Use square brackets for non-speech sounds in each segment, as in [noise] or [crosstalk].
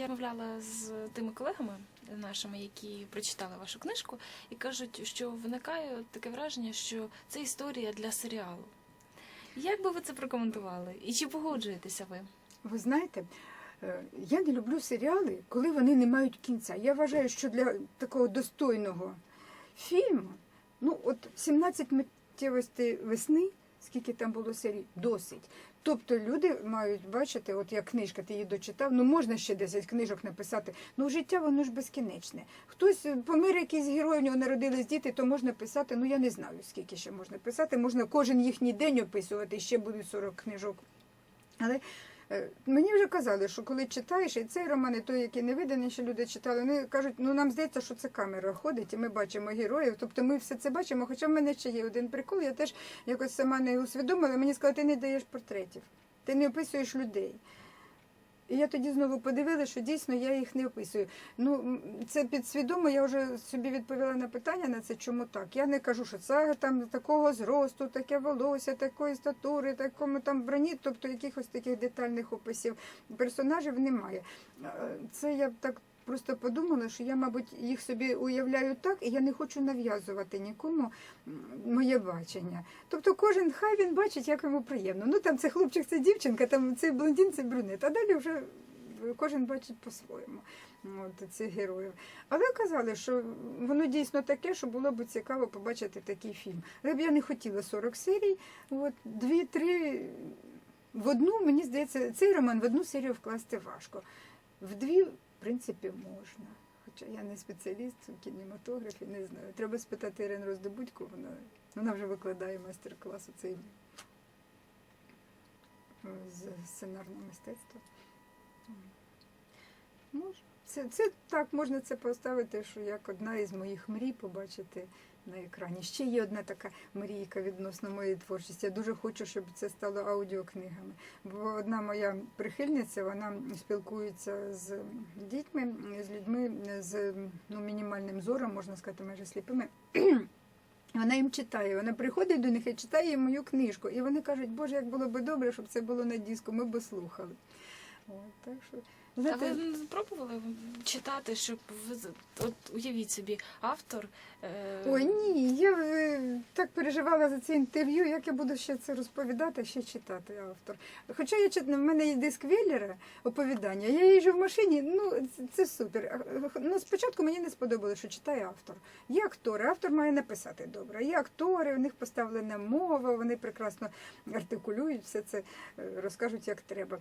Я розмовляла з тими колегами нашими, які прочитали вашу книжку, і кажуть, що виникає таке враження, що це історія для серіалу. Як би ви це прокоментували? І чи погоджуєтеся ви? Ви знаєте, е, я не люблю серіали, коли вони не мають кінця. Я вважаю, що для такого достойного фільму, ну от 17 миттєвостей весни, скільки там було серій, досить. Тобто люди мають бачити, от як книжка, ти її дочитав, ну можна ще 10 книжок написати. Ну життя воно ж безкінечне. Хтось помер якийсь герой, у нього народились діти, то можна писати. Ну я не знаю, скільки ще можна писати. Можна кожен їхній день описувати, ще будуть 40 книжок. Але мені вже казали, що коли читаєш, і цей роман, і той, який не виданий, що люди читали, вони кажуть, ну нам здається, що це камера ходить, і ми бачимо героїв. Тобто ми все це бачимо. Хоча в мене ще є один прикол, я теж якось сама не усвідомила. Мені сказали, ти не даєш портретів, ти не описуєш людей. І я тоді знову подивилася, що дійсно я їх не описую. Ну, це підсвідомо, я вже собі відповіла на питання на це, чому так. Я не кажу, що це там такого зросту, таке волосся, такої статури, такому там броні, тобто якихось таких детальних описів персонажів немає. Е, Це я так просто подумала, що я, мабуть, їх собі уявляю так, і я не хочу нав'язувати нікому моє бачення. Тобто кожен хай він бачить, як йому приємно. Ну там це хлопчик, це дівчинка, там цей блондин, це брюнет. А далі вже кожен бачить по-своєму. От цих героїв. Але казали, що воно дійсно таке, що було б цікаво побачити такий фільм. Але б я не хотіла 40 серій, дві-три в одну, мені здається, цей роман в одну серію вкласти важко. В дві, в принципі, можна. Хоча я не спеціаліст у кінематографі, не знаю. Треба спитати Ірину Роздобудьку, вона, вона вже викладає майстер-клас у цей з сценарного мистецтва. Це, це так, можна це поставити, що як одна із моїх мрій побачити на екрані. Ще є одна така мрійка відносно моєї творчості. Я дуже хочу, щоб це стало аудіокнигами. Бо одна моя прихильниця, вона спілкується з дітьми, з людьми з ну, мінімальним зором, можна сказати, майже сліпими. [clears throat] Вона їм читає, вона приходить до них і читає мою книжку. І вони кажуть, Боже, як було б добре, щоб це було на диску, ми б слухали. От, так що, А ви не пробували читати, щоб ви з- от уявіть собі, автор. Е... Ой, ні, я е, так переживала за це інтерв'ю, як я буду ще це розповідати, ще читати автор. Хоча я чит... в мене є диск Веллера, оповідання, я їжджу в машині, ну це, це супер. А, Ну, спочатку мені не сподобалося, що читає автор. Є актори, автор має написати добре. Є актори, у них поставлена мова, вони прекрасно артикулюють, все це е, розкажуть, як треба.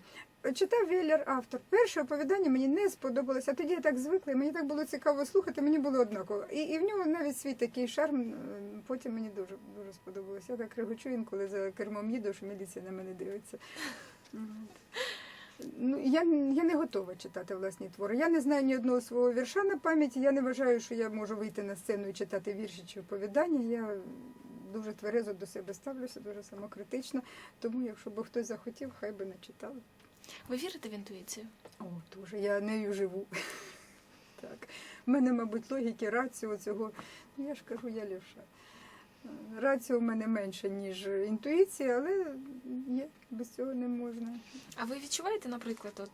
Читав Веллер автор. Перше оповідання мені не сподобалося, тоді я так звикла, і мені так було цікаво слухати, мені було однаково. І, і в нього навіть свій такий шарм, е, потім мені дуже, дуже сподобалося. Я так регочу інколи за кермом їду, що міліція на мене дивиться. Ну, я, я не готова читати власні твори. Я не знаю ні одного свого вірша на пам'яті. Я не вважаю, що я можу вийти на сцену і читати вірші чи оповідання. Я дуже тверезо до себе ставлюся, дуже самокритично. Тому, якщо б хтось захотів, хай би не читав. Ви вірите в інтуїцію? О, дуже, я нею живу. Так. У мене, мабуть, логіки, раціо цього. Ну, я ж кажу, я лівша. Раціо в мене менше, ніж інтуїція, але є, без цього не можна. А ви відчуваєте, наприклад, от